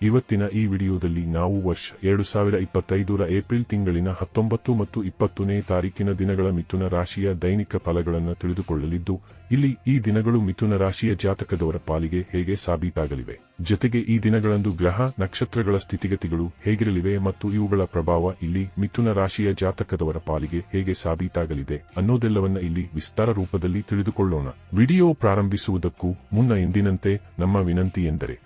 ಇವತ್ತಿನ ಈ ವಿಡಿಯೋದಲ್ಲಿ ನಾವು ವರ್ಷ ಎರಡು ಸಾವಿರ ಇಪ್ಪತ್ತೈದರ ಏಪ್ರಿಲ್ ತಿಂಗಳಿನ ಹತ್ತೊಂಬತ್ತು ಮತ್ತು ಇಪ್ಪತ್ತನೇ ತಾರೀಕಿನ ದಿನಗಳ ಮಿಥುನ ರಾಶಿಯ ದೈನಿಕ ಫಲಗಳನ್ನು ತಿಳಿದುಕೊಳ್ಳಲಿದ್ದು, ಇಲ್ಲಿ ಈ ದಿನಗಳು ಮಿಥುನ ರಾಶಿಯ ಜಾತಕದವರ ಪಾಲಿಗೆ ಹೇಗೆ ಸಾಬೀತಾಗಲಿವೆ. ಜೊತೆಗೆ ಈ ದಿನಗಳಂದು ಗ್ರಹ, ನಕ್ಷತ್ರಗಳ ಸ್ಥಿತಿಗತಿಗಳು ಹೇಗಿರಲಿವೆ ಮತ್ತು ಇವುಗಳ ಪ್ರಭಾವ ಇಲ್ಲಿ ಮಿಥುನ ರಾಶಿಯ ಜಾತಕದವರ ಪಾಲಿಗೆ ಹೇಗೆ ಸಾಬೀತಾಗಲಿದೆ ಅನ್ನೋದೆಲ್ಲವನ್ನ ಇಲ್ಲಿ ವಿಸ್ತಾರ ರೂಪದಲ್ಲಿ ತಿಳಿದುಕೊಳ್ಳೋಣ. ವಿಡಿಯೋ ಪ್ರಾರಂಭಿಸುವುದಕ್ಕೂ ಮುನ್ನ ಎಂದಿನಂತೆ ನಮ್ಮ ವಿನಂತಿ ಎಂದರೆ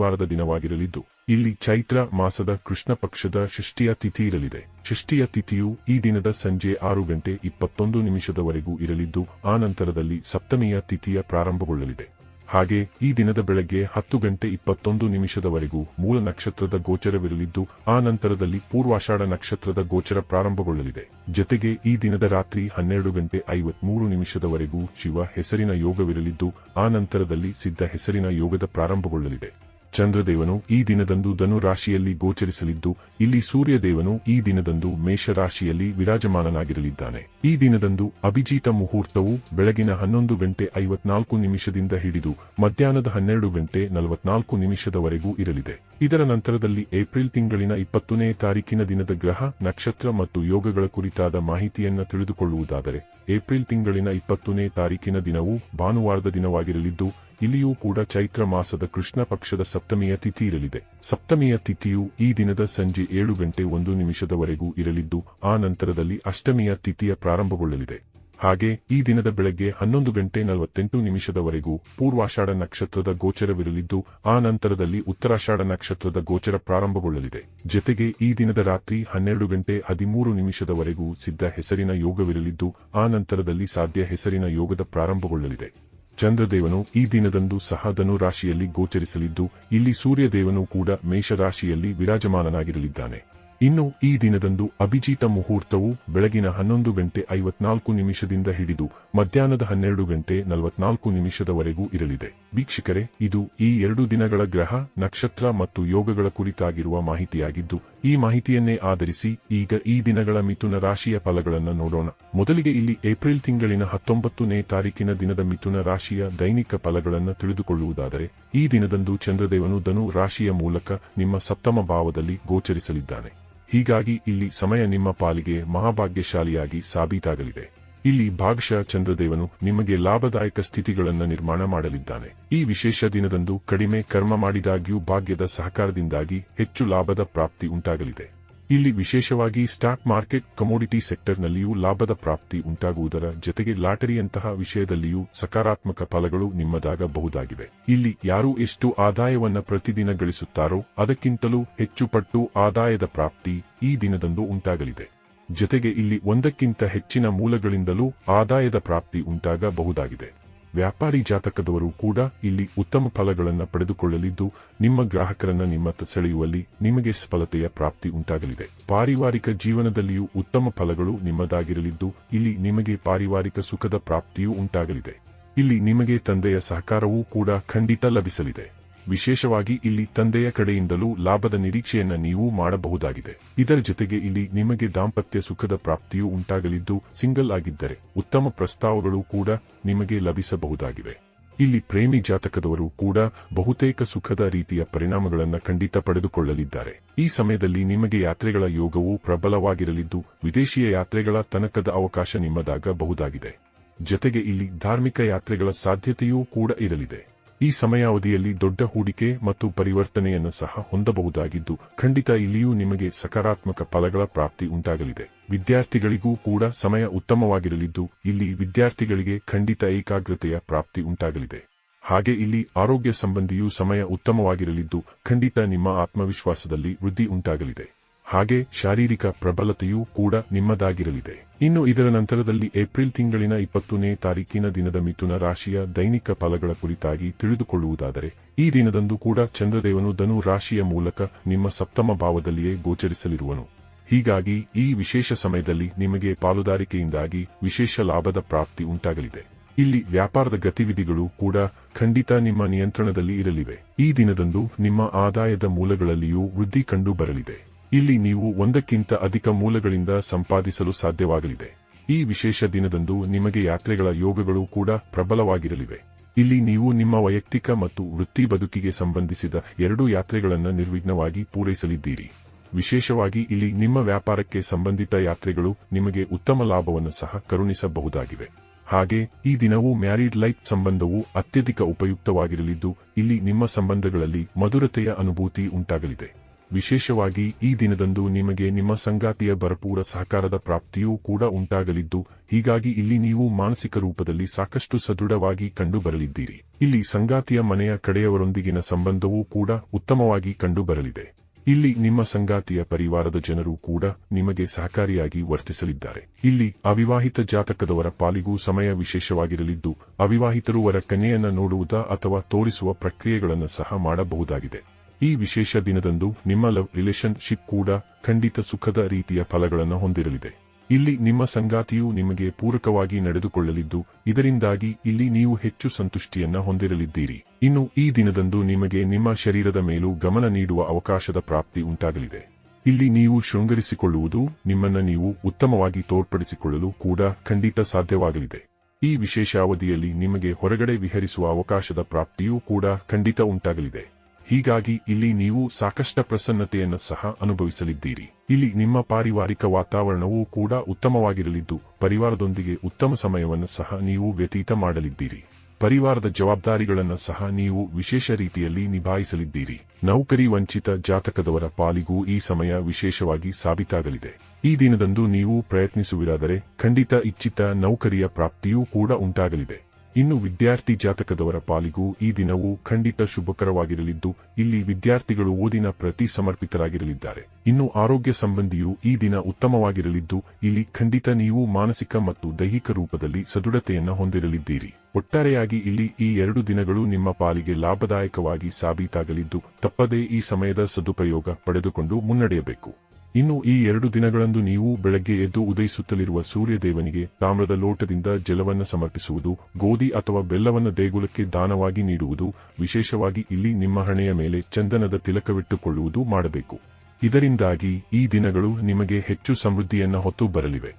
ಶನಿವಾರದ ದಿನವಾಗಿರಲಿದ್ದು, ಇಲ್ಲಿ ಚೈತ್ರ ಮಾಸದ ಕೃಷ್ಣ ಪಕ್ಷದ ಷಷ್ಠಿಯ ತಿಥಿ ಇರಲಿದೆ. ಷಷ್ಠಿಯ ತಿಥಿಯು ಈ ದಿನದ ಸಂಜೆ ಆರು ಗಂಟೆ ಇಪ್ಪತ್ತೊಂದು ನಿಮಿಷದವರೆಗೂ ಇರಲಿದ್ದು, ಆ ನಂತರದಲ್ಲಿ ಸಪ್ತಮಿಯ ತಿಥಿಯ ಪ್ರಾರಂಭಗೊಳ್ಳಲಿದೆ. ಹಾಗೆ ಈ ದಿನದ ಬೆಳಗ್ಗೆ ಹತ್ತು ಗಂಟೆ ಇಪ್ಪತ್ತೊಂದು ನಿಮಿಷದವರೆಗೂ ಮೂಲ ನಕ್ಷತ್ರದ ಗೋಚರವಿರಲಿದ್ದು, ಆ ನಂತರದಲ್ಲಿ ಪೂರ್ವಾಷಾಢ ನಕ್ಷತ್ರದ ಗೋಚರ ಪ್ರಾರಂಭಗೊಳ್ಳಲಿದೆ. ಜತೆಗೆ ಈ ದಿನದ ರಾತ್ರಿ ಹನ್ನೆರಡು ಗಂಟೆ ಐವತ್ಮೂರು ನಿಮಿಷದವರೆಗೂ ಶಿವ ಹೆಸರಿನ ಯೋಗವಿರಲಿದ್ದು, ಆ ನಂತರದಲ್ಲಿ ಸಿದ್ಧ ಹೆಸರಿನ ಯೋಗದ ಪ್ರಾರಂಭಗೊಳ್ಳಲಿದೆ. ಚಂದ್ರದೇವನು ಈ ದಿನದಂದು ಧನು ರಾಶಿಯಲ್ಲಿ ಗೋಚರಿಸಲಿದ್ದು, ಇಲ್ಲಿ ಸೂರ್ಯದೇವನು ಈ ದಿನದಂದು ಮೇಷರಾಶಿಯಲ್ಲಿ ವಿರಾಜಮಾನನಾಗಿರಲಿದ್ದಾನೆ. ಈ ದಿನದಂದು ಅಭಿಜೀತ ಮುಹೂರ್ತವು ಬೆಳಗಿನ ಹನ್ನೊಂದು ಗಂಟೆ ಐವತ್ನಾಲ್ಕು ನಿಮಿಷದಿಂದ ಹಿಡಿದು, ಮಧ್ಯಾಹ್ನದ ಹನ್ನೆರಡು ಗಂಟೆ ನಲವತ್ನಾಲ್ಕು ನಿಮಿಷದವರೆಗೂ ಇರಲಿದೆ. ಇದರ ನಂತರದಲ್ಲಿ ಏಪ್ರಿಲ್ ತಿಂಗಳಿನ ಇಪ್ಪತ್ತನೇ ತಾರೀಕಿನ ದಿನದ ಗ್ರಹ, ನಕ್ಷತ್ರ ಮತ್ತು ಯೋಗಗಳ ಕುರಿತಾದ ಮಾಹಿತಿಯನ್ನು ತಿಳಿದುಕೊಳ್ಳುವುದಾದರೆ, ಏಪ್ರಿಲ್ ತಿಂಗಳಿನ ಇಪ್ಪತ್ತನೇ ತಾರೀಕಿನ ದಿನವು ಭಾನುವಾರದ ದಿನವಾಗಿರಲಿದ್ದು ಇಲ್ಲಿಯೂ ಕೂಡ ಚೈತ್ರ ಮಾಸದ ಕೃಷ್ಣ ಪಕ್ಷದ ಸಪ್ತಮಿಯ ತಿಥಿ ಇರಲಿದೆ ಸಪ್ತಮಿಯ ತಿಥಿಯು ಈ ದಿನದ ಸಂಜೆ ಏಳು ಗಂಟೆ ಒಂದು ನಿಮಿಷದವರೆಗೂ ಇರಲಿದ್ದು, ಆ ನಂತರದಲ್ಲಿ ಅಷ್ಟಮಿಯ ತಿಥಿಯ ಪ್ರಾರಂಭಗೊಳ್ಳಲಿದೆ. ಹಾಗೆ ಈ ದಿನದ ಬೆಳಗ್ಗೆ ಹನ್ನೊಂದು ಗಂಟೆ ನಲವತ್ತೆಂಟು ನಿಮಿಷದವರೆಗೂ ಪೂರ್ವಾಷಾಢ ನಕ್ಷತ್ರದ ಗೋಚರವಿರಲಿದ್ದು, ಆ ನಂತರದಲ್ಲಿ ಉತ್ತರಾಷಾಢ ನಕ್ಷತ್ರದ ಗೋಚರ ಪ್ರಾರಂಭಗೊಳ್ಳಲಿದೆ. ಜೊತೆಗೆ ಈ ದಿನದ ರಾತ್ರಿ ಹನ್ನೆರಡು ಗಂಟೆ ಹದಿಮೂರು ನಿಮಿಷದವರೆಗೂ ಸಿದ್ಧ ಹೆಸರಿನ ಯೋಗವಿರಲಿದ್ದು, ಆ ನಂತರದಲ್ಲಿ ಸಾಧ್ಯ ಹೆಸರಿನ ಯೋಗದ ಪ್ರಾರಂಭಗೊಳ್ಳಲಿದೆ. ಚಂದ್ರದೇವನು ಈ ದಿನದಂದು ಸಹ ಧನು ರಾಶಿಯಲ್ಲಿ ಗೋಚರಿಸಲಿದ್ದು, ಇಲ್ಲಿ ಸೂರ್ಯದೇವನು ಕೂಡ ಮೇಷರಾಶಿಯಲ್ಲಿ ವಿರಾಜಮಾನನಾಗಿರಲಿದ್ದಾನೆ. ಇನ್ನು ಈ ದಿನದಂದು ಅಭಿಜಿತ ಮುಹೂರ್ತವು ಬೆಳಗಿನ ಹನ್ನೊಂದು ಗಂಟೆ ಐವತ್ನಾಲ್ಕು ನಿಮಿಷದಿಂದ ಹಿಡಿದು ಮಧ್ಯಾಹ್ನದ ಹನ್ನೆರಡು ಗಂಟೆ ನಲವತ್ನಾಲ್ಕು ನಿಮಿಷದವರೆಗೂ ಇರಲಿದೆ. ವೀಕ್ಷಕರೇ, ಇದು ಈ ಎರಡು ದಿನಗಳ ಗ್ರಹ, ನಕ್ಷತ್ರ ಮತ್ತು ಯೋಗಗಳ ಕುರಿತಾಗಿರುವ ಮಾಹಿತಿಯಾಗಿದ್ದು ಈ ಮಾಹಿತಿಯನ್ನೇ ಆಧರಿಸಿ ಈಗ ಈ ದಿನಗಳ ಮಿಥುನ ರಾಶಿಯ ಫಲಗಳನ್ನು ನೋಡೋಣ. ಮೊದಲಿಗೆ ಇಲ್ಲಿ ಏಪ್ರಿಲ್ ತಿಂಗಳಿನ ಹತ್ತೊಂಬತ್ತನೇ ತಾರೀಕಿನ ದಿನದ ಮಿಥುನ ರಾಶಿಯ ದೈನಿಕ ಫಲಗಳನ್ನು ತಿಳಿದುಕೊಳ್ಳುವುದಾದರೆ, ಈ ದಿನದಂದು ಚಂದ್ರದೇವನು ಧನು ರಾಶಿಯ ಮೂಲಕ ನಿಮ್ಮ ಸಪ್ತಮ ಭಾವದಲ್ಲಿ ಗೋಚರಿಸಲಿದ್ದಾನೆ. ಹೀಗಾಗಿ ಇಲ್ಲಿ ಸಮಯ ನಿಮ್ಮ ಪಾಲಿಗೆ ಮಹಾಭಾಗ್ಯಶಾಲಿಯಾಗಿ ಸಾಬೀತಾಗಲಿದೆ. ಇಲ್ಲಿ ಭಾಗಶಃ ಚಂದ್ರದೇವನು ನಿಮಗೆ ಲಾಭದಾಯಕ ಸ್ಥಿತಿಗಳನ್ನು ನಿರ್ಮಾಣ ಮಾಡಲಿದ್ದಾನೆ. ಈ ವಿಶೇಷ ದಿನದಂದು ಕಡಿಮೆ ಕರ್ಮ ಮಾಡಿದಾಗ್ಯೂ ಭಾಗ್ಯದ ಸಹಕಾರದಿಂದಾಗಿ ಹೆಚ್ಚು ಲಾಭದ ಪ್ರಾಪ್ತಿ ಉಂಟಾಗಲಿದೆ. ಇಲ್ಲಿ ವಿಶೇಷವಾಗಿ ಸ್ಟಾಕ್ ಮಾರ್ಕೆಟ್ ಕಮೋಡಿಟಿ ಸೆಕ್ಟರ್ನಲ್ಲಿಯೂ ಲಾಭದ ಪ್ರಾಪ್ತಿ ಉಂಟಾಗುವುದರ ಜೊತೆಗೆ ಲಾಟರಿಯಂತಹ ವಿಷಯದಲ್ಲಿಯೂ ಸಕಾರಾತ್ಮಕ ಫಲಗಳು ನಿಮ್ಮದಾಗಬಹುದಾಗಿವೆ. ಇಲ್ಲಿ ಯಾರು ಎಷ್ಟು ಆದಾಯವನ್ನು ಪ್ರತಿದಿನ ಗಳಿಸುತ್ತಾರೋ ಅದಕ್ಕಿಂತಲೂ ಹೆಚ್ಚು ಪಟ್ಟು ಆದಾಯದ ಪ್ರಾಪ್ತಿ ಈ ದಿನದಂದು ಉಂಟಾಗಲಿದೆ. ಜೊತೆಗೆ ಇಲ್ಲಿ ಒಂದಕ್ಕಿಂತ ಹೆಚ್ಚಿನ ಮೂಲಗಳಿಂದಲೂ ಆದಾಯದ ಪ್ರಾಪ್ತಿ ಉಂಟಾಗಬಹುದಾಗಿದೆ. ವ್ಯಾಪಾರಿ ಜಾತಕದವರು ಕೂಡ ಇಲ್ಲಿ ಉತ್ತಮ ಫಲಗಳನ್ನು ಪಡೆದುಕೊಳ್ಳಲಿದ್ದು, ನಿಮ್ಮ ಗ್ರಾಹಕರನ್ನ ನಿಮ್ಮ ಸೆಳೆಯುವಲ್ಲಿ ನಿಮಗೆ ಸಫಲತೆಯ ಪ್ರಾಪ್ತಿ ಉಂಟಾಗಲಿದೆ. ಪಾರಿವಾರಿಕ ಜೀವನದಲ್ಲಿಯೂ ಉತ್ತಮ ಫಲಗಳು ನಿಮ್ಮದಾಗಿರಲಿದ್ದು, ಇಲ್ಲಿ ನಿಮಗೆ ಪಾರಿವಾರಿಕ ಸುಖದ ಪ್ರಾಪ್ತಿಯೂ ಉಂಟಾಗಲಿದೆ. ಇಲ್ಲಿ ನಿಮಗೆ ತಂದೆಯ ಸಹಕಾರವೂ ಕೂಡ ಖಂಡಿತ ಲಭಿಸಲಿದೆ. ವಿಶೇಷವಾಗಿ ಇಲ್ಲಿ ತಂದೆಯ ಕಡೆಯಿಂದಲೂ ಲಾಭದ ನಿರೀಕ್ಷೆಯನ್ನ ನೀವು ಮಾಡಬಹುದಾಗಿದೆ. ಇದರ ಜೊತೆಗೆ ಇಲ್ಲಿ ನಿಮಗೆ ದಾಂಪತ್ಯ ಸುಖದ ಪ್ರಾಪ್ತಿಯೂ ಉಂಟಾಗಲಿದ್ದು, ಸಿಂಗಲ್ ಆಗಿದ್ದರೆ ಉತ್ತಮ ಪ್ರಸ್ತಾವಗಳು ಕೂಡ ನಿಮಗೆ ಲಭಿಸಬಹುದಾಗಿವೆ. ಇಲ್ಲಿ ಪ್ರೇಮಿ ಜಾತಕದವರು ಕೂಡ ಬಹುತೇಕ ಸುಖದ ರೀತಿಯ ಪರಿಣಾಮಗಳನ್ನು ಖಂಡಿತ ಪಡೆದುಕೊಳ್ಳಲಿದ್ದಾರೆ. ಈ ಸಮಯದಲ್ಲಿ ನಿಮಗೆ ಯಾತ್ರೆಗಳ ಯೋಗವು ಪ್ರಬಲವಾಗಿರಲಿದ್ದು, ವಿದೇಶಿಯ ಯಾತ್ರೆಗಳ ತನಕದ ಅವಕಾಶ ನಿಮ್ಮದಾಗಬಹುದಾಗಿದೆ. ಜೊತೆಗೆ ಇಲ್ಲಿ ಧಾರ್ಮಿಕ ಯಾತ್ರೆಗಳ ಸಾಧ್ಯತೆಯೂ ಕೂಡ ಇರಲಿದೆ. ಈ ಸಮಯಾವಧಿಯಲ್ಲಿ ದೊಡ್ಡ ಹೂಡಿಕೆ ಮತ್ತು ಪರಿವರ್ತನೆಯನ್ನು ಸಹ ಹೊಂದಬಹುದಾಗಿದ್ದು, ಖಂಡಿತ ಇಲ್ಲಿಯೂ ನಿಮಗೆ ಸಕಾರಾತ್ಮಕ ಫಲಗಳ ಪ್ರಾಪ್ತಿ ಉಂಟಾಗಲಿದೆ. ವಿದ್ಯಾರ್ಥಿಗಳಿಗೂ ಕೂಡ ಸಮಯ ಉತ್ತಮವಾಗಿರಲಿದ್ದು, ಇಲ್ಲಿ ವಿದ್ಯಾರ್ಥಿಗಳಿಗೆ ಖಂಡಿತ ಏಕಾಗ್ರತೆಯ ಪ್ರಾಪ್ತಿ ಉಂಟಾಗಲಿದೆ. ಹಾಗೆ ಇಲ್ಲಿ ಆರೋಗ್ಯ ಸಂಬಂಧಿಯೂ ಸಮಯ ಉತ್ತಮವಾಗಿರಲಿದ್ದು, ಖಂಡಿತ ನಿಮ್ಮ ಆತ್ಮವಿಶ್ವಾಸದಲ್ಲಿ ವೃದ್ಧಿ ಉಂಟಾಗಲಿದೆ. ಹಾಗೆ ಶಾರೀರಿಕ ಪ್ರಬಲತೆಯೂ ಕೂಡ ನಿಮ್ಮದಾಗಿರಲಿದೆ. ಇನ್ನು ಇದರ ನಂತರದಲ್ಲಿ ಏಪ್ರಿಲ್ ತಿಂಗಳಿನ ಇಪ್ಪತ್ತನೇ ತಾರೀಕಿನ ದಿನದ ಮಿಥುನ ರಾಶಿಯ ದೈನಿಕ ಫಲಗಳ ಕುರಿತಾಗಿ ತಿಳಿದುಕೊಳ್ಳುವುದಾದರೆ, ಈ ದಿನದಂದು ಕೂಡ ಚಂದ್ರದೇವನು ಧನು ರಾಶಿಯ ಮೂಲಕ ನಿಮ್ಮ ಸಪ್ತಮ ಭಾವದಲ್ಲಿಯೇ ಗೋಚರಿಸಲಿರುವನು. ಹೀಗಾಗಿ ಈ ವಿಶೇಷ ಸಮಯದಲ್ಲಿ ನಿಮಗೆ ಪಾಲುದಾರಿಕೆಯಿಂದಾಗಿ ವಿಶೇಷ ಲಾಭದ ಪ್ರಾಪ್ತಿ ಉಂಟಾಗಲಿದೆ. ಇಲ್ಲಿ ವ್ಯಾಪಾರದ ಗತಿವಿಧಿಗಳು ಕೂಡ ಖಂಡಿತ ನಿಮ್ಮ ನಿಯಂತ್ರಣದಲ್ಲಿ ಇರಲಿವೆ. ಈ ದಿನದಂದು ನಿಮ್ಮ ಆದಾಯದ ಮೂಲಗಳಲ್ಲಿಯೂ ವೃದ್ಧಿ ಕಂಡು ಬರಲಿದೆ. ಇಲ್ಲಿ ನೀವು ಒಂದಕ್ಕಿಂತ ಅಧಿಕ ಮೂಲಗಳಿಂದ ಸಂಪಾದಿಸಲು ಸಾಧ್ಯವಾಗಲಿದೆ. ಈ ವಿಶೇಷ ದಿನದಂದು ನಿಮಗೆ ಯಾತ್ರೆಗಳ ಯೋಗಗಳು ಕೂಡ ಪ್ರಬಲವಾಗಿರಲಿವೆ. ಇಲ್ಲಿ ನೀವು ನಿಮ್ಮ ವೈಯಕ್ತಿಕ ಮತ್ತು ವೃತ್ತಿ ಬದುಕಿಗೆ ಸಂಬಂಧಿಸಿದ ಎರಡು ಯಾತ್ರೆಗಳನ್ನು ನಿರ್ವಿಘ್ನವಾಗಿ ಪೂರೈಸಲಿದ್ದೀರಿ. ವಿಶೇಷವಾಗಿ ಇಲ್ಲಿ ನಿಮ್ಮ ವ್ಯಾಪಾರಕ್ಕೆ ಸಂಬಂಧಿತ ಯಾತ್ರೆಗಳು ನಿಮಗೆ ಉತ್ತಮ ಲಾಭವನ್ನು ಸಹ ಕರುಣಿಸಬಹುದಾಗಿವೆ. ಹಾಗೆ ಈ ದಿನವು ಮ್ಯಾರಿಡ್ ಲೈಫ್ ಸಂಬಂಧವು ಅತ್ಯಧಿಕ ಉಪಯುಕ್ತವಾಗಿರಲಿದ್ದು, ಇಲ್ಲಿ ನಿಮ್ಮ ಸಂಬಂಧಗಳಲ್ಲಿ ಮಧುರತೆಯ ಅನುಭೂತಿ ಉಂಟಾಗಲಿದೆ. ವಿಶೇಷವಾಗಿ ಈ ದಿನದಂದು ನಿಮಗೆ ನಿಮ್ಮ ಸಂಗಾತಿಯ ಭರಪೂರ ಸಹಕಾರದ ಪ್ರಾಪ್ತಿಯೂ ಕೂಡ ಉಂಟಾಗಲಿದ್ದು, ಹೀಗಾಗಿ ಇಲ್ಲಿ ನೀವು ಮಾನಸಿಕ ರೂಪದಲ್ಲಿ ಸಾಕಷ್ಟು ಸದೃಢವಾಗಿ ಕಂಡುಬರಲಿದ್ದೀರಿ. ಇಲ್ಲಿ ಸಂಗಾತಿಯ ಮನೆಯ ಕಡೆಯವರೊಂದಿಗಿನ ಸಂಬಂಧವೂ ಕೂಡ ಉತ್ತಮವಾಗಿ ಕಂಡುಬರಲಿದೆ. ಇಲ್ಲಿ ನಿಮ್ಮ ಸಂಗಾತಿಯ ಪರಿವಾರದ ಜನರು ಕೂಡ ನಿಮಗೆ ಸಹಕಾರಿಯಾಗಿ ವರ್ತಿಸಲಿದ್ದಾರೆ. ಇಲ್ಲಿ ಅವಿವಾಹಿತ ಜಾತಕದವರ ಪಾಲಿಗೂ ಸಮಯ ವಿಶೇಷವಾಗಿರಲಿದ್ದು, ಅವಿವಾಹಿತರು ವರ ಕನ್ಯೆಯನ್ನ ನೋಡುವುದ ಅಥವಾ ತೋರಿಸುವ ಪ್ರಕ್ರಿಯೆಗಳನ್ನು ಸಹ ಮಾಡಬಹುದಾಗಿದೆ. ಈ ವಿಶೇಷ ದಿನದಂದು ನಿಮ್ಮ ಲವ್ ರಿಲೇಶನ್ಶಿಪ್ ಕೂಡ ಖಂಡಿತ ಸುಖದ ರೀತಿಯ ಫಲಗಳನ್ನು ಹೊಂದಿರಲಿದೆ. ಇಲ್ಲಿ ನಿಮ್ಮ ಸಂಗಾತಿಯು ನಿಮಗೆ ಪೂರಕವಾಗಿ ನಡೆದುಕೊಳ್ಳಲಿದ್ದು, ಇದರಿಂದಾಗಿ ಇಲ್ಲಿ ನೀವು ಹೆಚ್ಚು ಸಂತುಷ್ಟಿಯನ್ನ ಹೊಂದಿರಲಿದ್ದೀರಿ. ಇನ್ನು ಈ ದಿನದಂದು ನಿಮಗೆ ನಿಮ್ಮ ಶರೀರದ ಮೇಲೂ ಗಮನ ನೀಡುವ ಅವಕಾಶದ ಪ್ರಾಪ್ತಿ ಉಂಟಾಗಲಿದೆ. ಇಲ್ಲಿ ನೀವು ಶೃಂಗರಿಸಿಕೊಳ್ಳುವುದು, ನಿಮ್ಮನ್ನ ನೀವು ಉತ್ತಮವಾಗಿ ತೋರ್ಪಡಿಸಿಕೊಳ್ಳಲು ಕೂಡ ಖಂಡಿತ ಸಾಧ್ಯವಾಗಲಿದೆ. ಈ ವಿಶೇಷ ಅವಧಿಯಲ್ಲಿ ನಿಮಗೆ ಹೊರಗಡೆ ವಿಹರಿಸುವ ಅವಕಾಶದ ಪ್ರಾಪ್ತಿಯೂ ಕೂಡ ಖಂಡಿತ ಉಂಟಾಗಲಿದೆ. ಹೀಗಾಗಿ ಇಲ್ಲಿ ನೀವು ಸಾಕಷ್ಟು ಪ್ರಸನ್ನತೆಯನ್ನು ಸಹ ಅನುಭವಿಸಲಿದ್ದೀರಿ. ಇಲ್ಲಿ ನಿಮ್ಮ ಪಾರಿವಾರಿಕ ವಾತಾವರಣವೂ ಕೂಡ ಉತ್ತಮವಾಗಿರಲಿದ್ದು, ಪರಿವಾರದೊಂದಿಗೆ ಉತ್ತಮ ಸಮಯವನ್ನು ಸಹ ನೀವು ವ್ಯತೀತ ಮಾಡಲಿದ್ದೀರಿ. ಪರಿವಾರದ ಜವಾಬ್ದಾರಿಗಳನ್ನು ಸಹ ನೀವು ವಿಶೇಷ ರೀತಿಯಲ್ಲಿ ನಿಭಾಯಿಸಲಿದ್ದೀರಿ. ನೌಕರಿ ವಂಚಿತ ಜಾತಕದವರ ಪಾಲಿಗೂ ಈ ಸಮಯ ವಿಶೇಷವಾಗಿ ಸಾಬೀತಾಗಲಿದೆ. ಈ ದಿನದಂದು ನೀವು ಪ್ರಯತ್ನಿಸುವಿರಾದರೆ ಖಂಡಿತ ಇಚ್ಛಿತ ನೌಕರಿಯ ಪ್ರಾಪ್ತಿಯೂ ಕೂಡ ಉಂಟಾಗಲಿದೆ. ಇನ್ನು ವಿದ್ಯಾರ್ಥಿ ಜಾತಕದವರ ಪಾಲಿಗೂ ಈ ದಿನವು ಖಂಡಿತ ಶುಭಕರವಾಗಿರಲಿದ್ದು, ಇಲ್ಲಿ ವಿದ್ಯಾರ್ಥಿಗಳು ಓದಿನ ಪ್ರತಿ ಸಮರ್ಪಿತರಾಗಿರಲಿದ್ದಾರೆ. ಇನ್ನು ಆರೋಗ್ಯ ಸಂಬಂಧಿಯು ಈ ದಿನ ಉತ್ತಮವಾಗಿರಲಿದ್ದು, ಇಲ್ಲಿ ಖಂಡಿತ ನೀವು ಮಾನಸಿಕ ಮತ್ತು ದೈಹಿಕ ರೂಪದಲ್ಲಿ ಸದೃಢತೆಯನ್ನು ಹೊಂದಿರಲಿದ್ದೀರಿ. ಒಟ್ಟಾರೆಯಾಗಿ ಇಲ್ಲಿ ಈ ಎರಡು ದಿನಗಳು ನಿಮ್ಮ ಪಾಲಿಗೆ ಲಾಭದಾಯಕವಾಗಿ ಸಾಬೀತಾಗಲಿದ್ದು, ತಪ್ಪದೇ ಈ ಸಮಯದ ಸದುಪಯೋಗ ಪಡೆದುಕೊಂಡು ಮುನ್ನಡೆಯಬೇಕು. ಇನ್ನು ಈ ಎರಡು ದಿನಗಳಂದು ನೀವು ಬೆಳಗ್ಗೆ ಎದ್ದು ಉದಯಿಸುತ್ತಲಿರುವ ಸೂರ್ಯದೇವನಿಗೆ ತಾಮ್ರದ ಲೋಟದಿಂದ ಜಲವನ್ನು ಸಮರ್ಪಿಸುವುದು, ಗೋಧಿ ಅಥವಾ ಬೆಲ್ಲವನ್ನು ದೇಗುಲಕ್ಕೆ ದಾನವಾಗಿ ನೀಡುವುದು, ವಿಶೇಷವಾಗಿ ಇಲ್ಲಿ ನಿಮ್ಮ ಹಣೆಯ ಮೇಲೆ ಚಂದನದ ತಿಲಕವಿಟ್ಟುಕೊಳ್ಳುವುದು ಮಾಡಬೇಕು. ಇದರಿಂದಾಗಿ ಈ ದಿನಗಳು ನಿಮಗೆ ಹೆಚ್ಚು ಸಮೃದ್ಧಿಯನ್ನ ಹೊತ್ತು ಬರಲಿವೆ.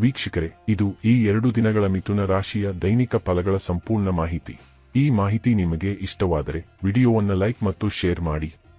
ವೀಕ್ಷಕರೇ, ಇದು ಈ ಎರಡು ದಿನಗಳ ಮಿಥುನ ರಾಶಿಯ ದೈನಿಕ ಫಲಗಳ ಸಂಪೂರ್ಣ ಮಾಹಿತಿ. ಈ ಮಾಹಿತಿ ನಿಮಗೆ ಇಷ್ಟವಾದರೆ ವಿಡಿಯೋವನ್ನು ಲೈಕ್ ಮತ್ತು ಶೇರ್ ಮಾಡಿ.